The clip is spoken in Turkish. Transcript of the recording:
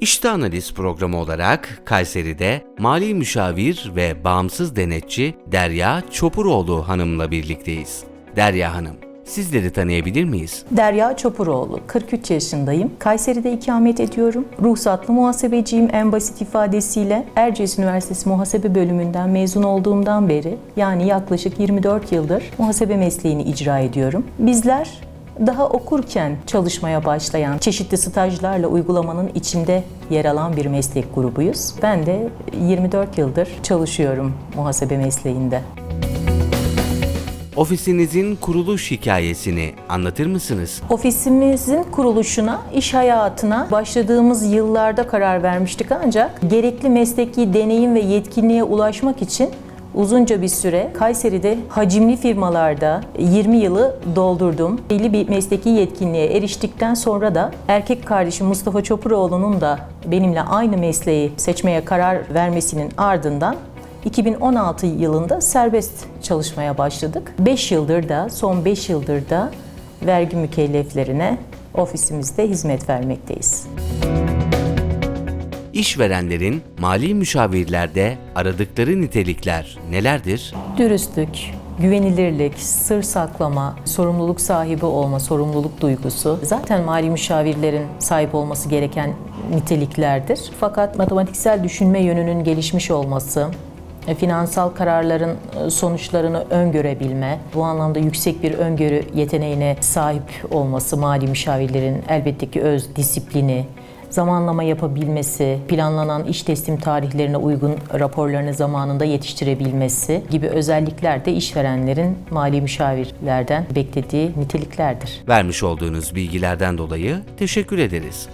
İşte Analiz programı olarak Kayseri'de mali müşavir ve bağımsız denetçi Derya Çopuroğlu Hanım'la birlikteyiz. Derya Hanım, sizleri tanıyabilir miyiz? Derya Çopuroğlu, 43 yaşındayım. Kayseri'de ikamet ediyorum. Ruhsatlı muhasebeciyim en basit ifadesiyle. Erciyes Üniversitesi Muhasebe Bölümünden mezun olduğumdan beri yani yaklaşık 24 yıldır muhasebe mesleğini icra ediyorum. Bizler daha okurken çalışmaya başlayan, çeşitli stajlarla uygulamanın içinde yer alan bir meslek grubuyuz. Ben de 24 yıldır çalışıyorum muhasebe mesleğinde. Ofisinizin kuruluş hikayesini anlatır mısınız? Ofisimizin kuruluşuna, iş hayatına başladığımız yıllarda karar vermiştik ancak gerekli mesleki deneyim ve yetkinliğe ulaşmak için uzunca bir süre Kayseri'de hacimli firmalarda 20 yılı doldurdum. Belli bir mesleki yetkinliğe eriştikten sonra da erkek kardeşim Mustafa Çopuroğlu'nun da benimle aynı mesleği seçmeye karar vermesinin ardından 2016 yılında serbest çalışmaya başladık. 5 yıldır da, son 5 yıldır da vergi mükelleflerine ofisimizde hizmet vermekteyiz. İşverenlerin mali müşavirlerde aradıkları nitelikler nelerdir? Dürüstlük, güvenilirlik, sır saklama, sorumluluk sahibi olma, sorumluluk duygusu zaten mali müşavirlerin sahip olması gereken niteliklerdir. Fakat matematiksel düşünme yönünün gelişmiş olması, e, finansal kararların e, sonuçlarını öngörebilme, bu anlamda yüksek bir öngörü yeteneğine sahip olması mali müşavirlerin elbette ki öz disiplini, zamanlama yapabilmesi, planlanan iş teslim tarihlerine uygun raporlarını zamanında yetiştirebilmesi gibi özellikler de işverenlerin mali müşavirlerden beklediği niteliklerdir. Vermiş olduğunuz bilgilerden dolayı teşekkür ederiz.